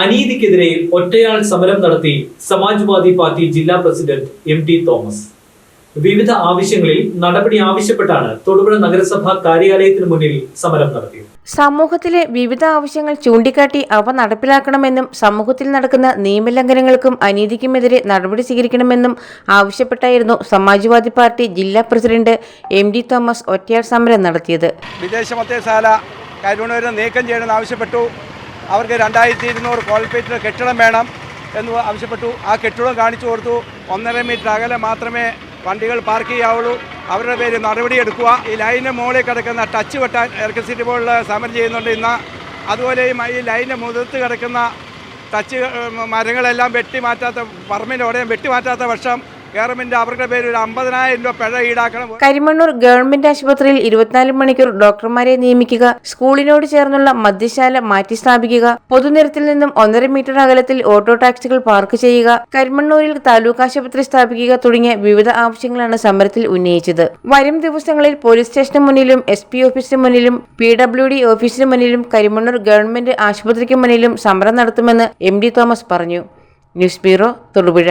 അനീതിക്കെതിരെ ഒറ്റയാൾ സമരം നടത്തി സമാജ്വാദി പാർട്ടി ജില്ലാ പ്രസിഡന്റ് എം ടി തോമസ്. വിവിധ ആവശ്യങ്ങളിൽ നടപടി ആവശ്യപ്പെട്ടാണ് തൊടുപുഴ നഗരസഭാ കാര്യാലയത്തിന് മുന്നിൽ സമരം നടത്തിയത്. സമൂഹത്തിലെ വിവിധ ആവശ്യങ്ങൾ ചൂണ്ടിക്കാട്ടി അവ നടപ്പിലാക്കണമെന്നും സമൂഹത്തിൽ നടക്കുന്ന നിയമലംഘനങ്ങൾക്കും അനീതിക്കുമെതിരെ നടപടി സ്വീകരിക്കണമെന്നും ആവശ്യപ്പെട്ടായിരുന്നു സമാജ്വാദി പാർട്ടി ജില്ലാ പ്രസിഡന്റ് എം ഡി തോമസ് ഒറ്റയാൾ സമരം നടത്തിയത്. വിദേശ മത്തേശാല നീക്കം ചെയ്യണമെന്ന് ആവശ്യപ്പെട്ടു. അവർക്ക് രണ്ടായിരത്തി ഇരുന്നൂറ് കോൾപേറ്റിന് കെട്ടിടം വേണം എന്ന് ആവശ്യപ്പെട്ടു. ആ കെട്ടിടം കാണിച്ചു കൊടുത്തു. ഒന്നര മീറ്റർ അകലെ മാത്രമേ വണ്ടികൾ പാർക്ക് ചെയ്യാവുള്ളൂ. അവരുടെ പേര് നടപടിയെടുക്കുക ഈ ലൈനിന്റെ മുകളിൽ കിടക്കുന്ന ടച്ച് വെട്ടാൻ ഇലക്ട്രിസിറ്റി ബോർഡിൽ സമരം ചെയ്യുന്നുണ്ട് ഇന്ന്. അതുപോലെ ഈ ലൈനിന്റെ മുതിർത്ത് കിടക്കുന്ന ടച്ച് മരങ്ങളെല്ലാം വെട്ടി മാറ്റാത്ത പറമ്പിന്റെ വെട്ടി മാറ്റാത്ത വർഷം ഗവൺമെന്റ് അവരുടെ പേര് ഒരു അമ്പതിനായിരം രൂപ പിഴ ഈടാക്കണം. കരിമണ്ണൂർ ഗവൺമെന്റ് ആശുപത്രിയിൽ ഇരുപത്തിനാല് മണിക്കൂർ ഡോക്ടർമാരെ നിയമിക്കുക സ്കൂളിനോട് ചേർന്നുള്ള മദ്യശാല മാറ്റി സ്ഥാപിക്കുക പൊതുനിരത്തിൽ നിന്നും ഒന്നര മീറ്റർ അകലത്തിൽ ഓട്ടോ ടാക്സികൾ പാർക്ക് ചെയ്യുക കരിമണ്ണൂരിൽ താലൂക്ക് ആശുപത്രി സ്ഥാപിക്കുക തുടങ്ങിയ വിവിധ ആവശ്യങ്ങളാണ് സമരത്തിൽ ഉന്നയിച്ചത്. വരും ദിവസങ്ങളിൽ പോലീസ് സ്റ്റേഷന് മുന്നിലും എസ് പി ഓഫീസിന് മുന്നിലും പി ഡബ്ല്യു ഡി ഓഫീസിന് മുന്നിലും കരിമണ്ണൂർ ഗവൺമെന്റ് ആശുപത്രിക്ക് മുന്നിലും സമരം നടത്തുമെന്ന് എം ഡി തോമസ് പറഞ്ഞു. News bureau Thodupuzha.